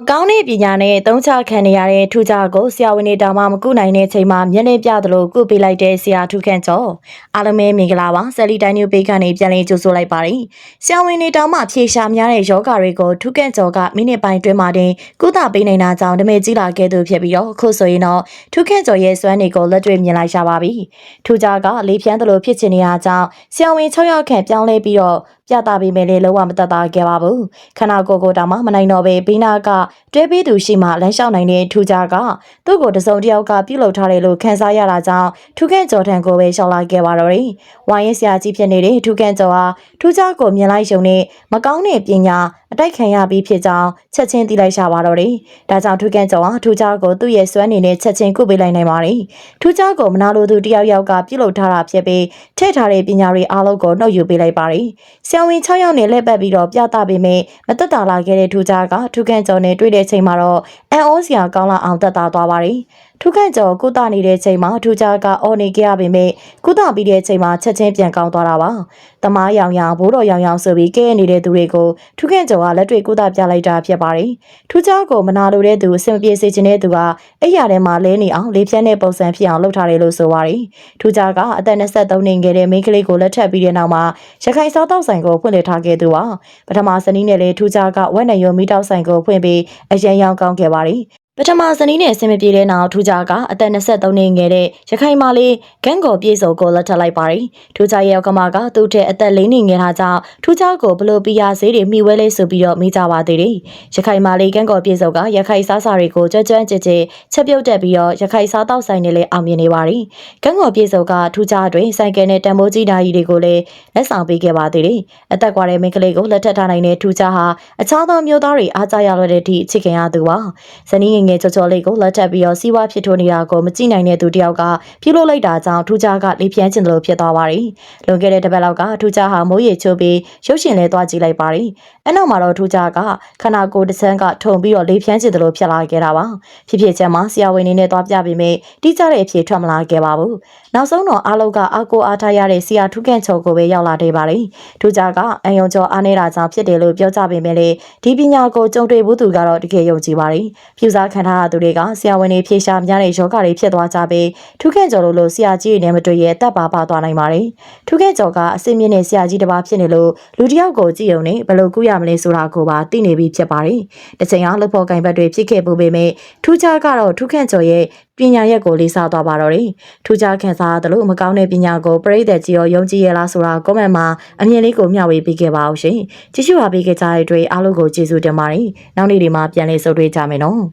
မကောင်းတဲ့ပညာနဲ့သုံးချခံနေရတဲ့ထူးခြားကိုဆရာဝန်တွေတောင်မှမကုနိုင်တဲ့အချိန်မှာမျက်နှာပြသလိုကုပေးလိုက်တဲ့ဆရာထူးခန့်ကျော်အားလုံးပဲမင်္ဂလာပါဆယ်လီတိုင်းမျိုးပေးကနေပြန်လည်ကြိုဆိုလိုက်ပါတယ်ဆရာဝန်တွေတောင်မှဖြေရှာများတဲ့ယောဂတွေကိုထူးခန့်ကျော်ကမိနစ်ပိုင်းတွင်းမှာတင်ကုသပေးနိုင်တာကြောင့်တမဲကြီးလာခဲ့သူဖြစ်ပြီးတော့အခုဆိုရင်တော့ထူးခန့်ကျော်ရဲ့စွမ်းတွေကိုလက်တွေ့မြင်လိုက်ရပါပြီထူးခြားကလေးဖြန်းသလိုဖြစ်ချင်နေတာကြောင့်ဆရာဝန်6ယောက်ခန့်ပြောင်းလဲပြီးတော့ ပြသပေးမယ်လေလုံးဝမတတ်တာခဲ့ပါဘူးခန္ဓာကိုယ်ကိုယ်တောင်မှမနိုင်တော့ပဲဘိနာကတွဲပေးသူရှိမှလမ်းလျှောက်နိုင်တဲ့ထူးခြားကသူ့ကိုတစုံတစ်ယောက်ကပြုတ်လုထားတယ်လို့ခန်းစားရတာကြောင့်ထူးခန့်ကျော်ထံကိုပဲရှောက်လာခဲ့ပါတော့တယ်။ဝိုင်းရင်ဆရာကြီးဖြစ်နေတဲ့ထူးခန့်ကျော်ဟာထူးခြားကိုမြင်လိုက်ရုံနဲ့မကောင်းတဲ့ပညာ အတိုက်ခံရပြီးဖြစ်ကြောင်းချက်ချင်းသိလိုက်ရှာပါတော့တယ်။ဒါကြောင့်ထူးခန့်ကျော်ဟာထူးခြားကိုသူ့ရဲ့စွမ်းနေနဲ့ချက်ချင်းကုပေးလိုက်နိုင်ပါတယ်။ထူးခြားကိုမနာလိုသူတယောက်ယောက်ကပြုတ်လုထားတာဖြစ်ပြီးထည့်ထားတဲ့ပညာတွေအားလုံးကိုနှုတ်ယူပေးလိုက်ပါတယ်။ဆရာဝန်6ယောက်နဲ့လက်ပတ်ပြီးတော့ပြသပေးမယ်မတက်တာလာခဲ့တဲ့ထူးခြားကထူးခန့်ကျော်နဲ့တွေ့တဲ့ချိန်မှာတော့အန်အောစရာကောင်းလာအောင်တက်တာသွားပါတယ်။ထုခန့်ကျော်ကုသနေတဲ့ချိန်မှာထူးခြားကအော်နေကြရပေမဲ့ကုသပြီးတဲ့ချိန်မှာချက်ချင်းပြန်ကောင်းသွားတာပါ။တမားရောင်ရောင်ဘိုးတော်ရောင်ရောင်ဆိုပြီးကဲနေတဲ့သူတွေကိုထုခန့်ကျော်ကလက်တွေ့ကုသပြလိုက်တာဖြစ်ပါတယ်။ထူးခြားကိုမနာလိုတဲ့သူအဆင်ပြေစေချင်တဲ့သူကအဲ့ရထဲမှာလဲနေအောင်လေးဖြန်းတဲ့ပုံစံဖြစ်အောင်လုပ်ထားတယ်လို့ဆိုပါတယ်။ထူးခြားကအသက်23နှစ်ငယ်တဲ့မိန်းကလေးကိုလက်ထပ်ပြီးတဲ့နောက်မှာရခိုင်စားတောက်ဆိုင်ကိုဖွင့်လှစ်ထားခဲ့သူပါ။ပထမစနည်းနဲ့လေထူးခြားကဝက်နယ်ယုံမီတောက်ဆိုင်ကိုဖွင့်ပြီးအရန်ရောင်ကောင်းခဲ့ပါတယ်။ ပထမဇနီးနဲ့အဆင်မပြေတဲ့နောက်ထူးခြားကအသက်23နှစ်ငယ်တဲ့ရခိုင်မာလေးဂန်းကိုပြေစုံကိုလက်ထပ်လိုက်ပါတယ်။ထူးခြားရဲ့ကမကသူ့ထက်အသက်၄နှစ်ငယ်တာကြောင့်ထူးခြားကိုဘလို့ပီယာဈေးတွေမိဝဲလေးဆိုပြီးတော့မိကြပါသေးတယ်။ရခိုင်မာလေးဂန်းကိုပြေစုံကရခိုင်စားစာတွေကိုကြွကြွကြဲကြဲချက်ပြုတ်တက်ပြီးတော့ရခိုင်စားတောက်ဆိုင်တွေလည်းအောင်မြင်နေပါတယ်။ဂန်းကိုပြေစုံကထူးခြားတွင်ဆိုင်ကယ်နဲ့တံမိုးကြီးဓာကြီးတွေကိုလည်းလက်ဆောင်ပေးခဲ့ပါသေးတယ်။အသက်ကွာတဲ့မိန်းကလေးကိုလက်ထပ်ထားနိုင်တဲ့ထူးခြားဟာအခြားသောမျိုးသားတွေအားကြရလွယ်တဲ့အထိချစ်ခင်ရသူပါ။ဇနီးငယ်ငယ်ချောချောလေးကိုလက်ထပ်ပြီးတော့စီးပွားဖြစ်ထွန်းနေတာကိုမကြည့်နိုင်တဲ့သူတယောက်ကပြုလုပ်လိုက်တာကြောင့်ထူးခြားကလေပြန်းကျင်တယ်လို့ဖြစ်သွားပါတယ်။လွန်ခဲ့တဲ့တစ်ပတ်လောက်ကထူးခြားဟာမိုးရေချိုးပြီးရုပ်ရှင်လဲသွားကြည့်လိုက်ပါတယ်။အဲနောက်မှာတော့ထူးခြားကခနာကိုတစ်စန်းကထုံပြီးတော့လေပြန်းကျင်တယ်လို့ဖြစ်လာခဲ့တာပါ။ဖြစ်ဖြစ်ချက်မှာဆရာဝန်နေနဲ့သွားပြပြီးမိတိကျတဲ့အဖြေထွက်မလာခဲ့ပါဘူး။နောက်ဆုံးတော့အားလုံးကအာကိုအားထားရတဲ့ဆရာထူးခန့်ချော်ကိုပဲရောက်လာတဲ့ပါတယ်။ထူးခြားကအယုံကျော်အားနေတာကြောင့်ဖြစ်တယ်လို့ပြောကြပေမဲ့လေဒီပညာကိုကြုံတွေ့ဘူးသူကတော့တကယ်ယုံကြည်ပါတယ်။ဖြူစားခံထားရသူတွေကဆရာဝန်တွေဖြေရှာများတဲ့ယောဂတွေဖြစ်သွားကြပြီးထူးခန့်ကျော်တို့လိုဆရာကြီးတွေနဲ့မတွေ့ရဲတက်ပါပါသွားနိုင်ပါတယ်။ထူးခန့်ကျော်ကအစင်းမြင့်တဲ့ဆရာကြီးတစ်ပါးဖြစ်နေလို့လူတစ်ယောက်ကိုကြည့်ုံနဲ့ဘယ်လိုကုရမလဲဆိုတာကိုပါသိနေပြီးဖြစ်ပါတယ်။တစ်ချိန်ကလှဖို့ကင်ဘတ်တွေဖြစ်ခဲ့ပူပေမဲ့ထူးခြားကတော့ထူးခန့်ကျော်ရဲ့ပညာရက်ကိုလေးစားသွားပါတော့တယ်။ထူးခြားခံစားရတယ်လို့မကောင်းတဲ့ပညာကိုပရိသတ်ကြီးရောယုံကြည်ရလားဆိုတာကွန်မန့်မှာအမြင်လေးကိုမျှဝေပေးခဲ့ပါအောင်ရှင်။ကြည့်ရှုပါပေးခဲ့ကြတဲ့အတွက်အားလုံးကိုကျေးဇူးတင်ပါတယ်။နောက်နေ့ဒီမှာပြန်လည်ဆုံတွေ့ကြမယ်နော်။